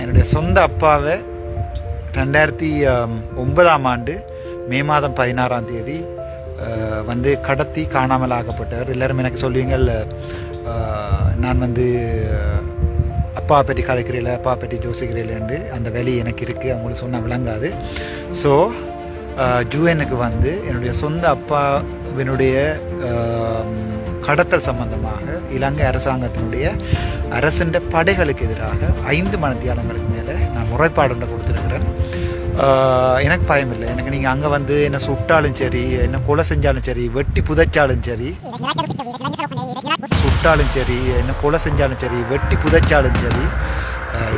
என்னுடைய சொந்த அப்பாவை ரெண்டாயிரத்தி ஒன்பதாம் ஆண்டு மே மாதம் பதினாறாம் தேதி வந்து கடத்தி காணாமல் ஆக்கப்பட்டவர் எல்லாரும் எனக்கு சொல்லுவீங்கள் நான் வந்து அப்பா பற்றி கதைக்கிறீல அப்பா பற்றி ஜோசிக்கிறீங்களேண்டு அந்த வேலை எனக்கு இருக்குது அவங்களுக்கு சொன்னால் விளங்காது. ஸோ ஜூஎனுக்கு வந்து என்னுடைய சொந்த அப்பாவினுடைய கடத்தல் சம்பந்தமாக இலங்கை அரசாங்கத்தினுடைய அரசின் படைகளுக்கு எதிராக ஐந்து மனத்தியாளங்களுக்கு மேலே நான் முறைப்பாடு கொடுத்துருக்கிறேன். எனக்கு பயம் இல்லை. எனக்கு நீங்கள் அங்கே வந்து என்ன சுட்டாலும் சரி என்ன கொலை செஞ்சாலும் சரி வெட்டி புதைச்சாலும் சரி சுட்டாலும் சரி என்ன கொலை செஞ்சாலும் சரி வெட்டி புதைச்சாலும் சரி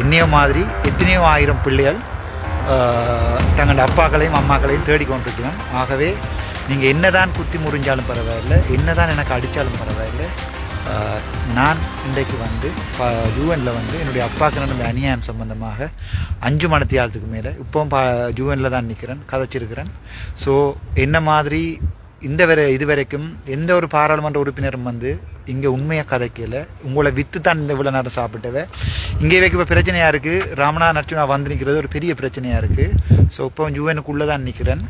இன்னைய மாதிரி எத்தனையோ ஆயிரம் பிள்ளைகள் தங்கள் தங்களோட அப்பாக்களையும் அம்மாக்களையும் தேடிக்கொண்டிருக்கிறோம். ஆகவே நீங்கள் என்னதான் குத்தி முறிஞ்சாலும் பரவாயில்லை என்னதான் எனக்கு அடித்தாலும் பரவாயில்லை. நான் இன்றைக்கு வந்து யூஎனில் வந்து என்னுடைய அப்பாவுக்கு நடந்த அநியாயம் சம்பந்தமாக அஞ்சு மணத்தியாலத்துக்கு மேலே இப்போவும் பா யூஎனில் தான் நிற்கிறேன் கதைச்சிருக்கிறேன். ஸோ என்ன மாதிரி இந்த வரை இது வரைக்கும் எந்த ஒரு பாராளுமன்ற உறுப்பினரும் வந்து இங்கே உண்மையாக கதைக்கல. உங்களை விற்று தான் இந்த இவ்வளோ நேரம் சாப்பிட்டவ. இங்கே வைக்க இப்போ பிரச்சனையாக இருக்குது ராமனா நர்ச்சுனா வந்து நிற்கிறது ஒரு பெரிய பிரச்சனையாக இருக்குது ஸோ இப்போ யூஎனுக்குள்ளே தான் நிற்கிறேன்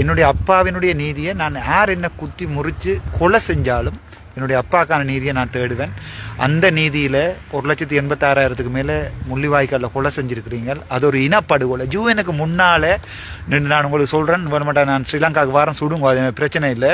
என்னுடைய அப்பாவினுடைய நீதியை நான் யார் என்ன குத்தி முறித்து கொலை செஞ்சாலும் என்னுடைய அப்பாக்கான நீதியை நான் தேடுவேன். அந்த நீதியில் ஒரு லட்சத்தி எண்பத்தாறாயிரத்துக்கு மேலே முள்ளிவாய்க்காலில் கொலை செஞ்சுருக்கிறீங்க. அது ஒரு இனப்படுகொலை. ஜூ எனக்கு முன்னால் நின்று நான் உங்களுக்கு சொல்கிறேன் வேணுமாட்டா நான் ஸ்ரீலங்காவுக்கு வாரம் சுடுங்க அது பிரச்சனை இல்லை.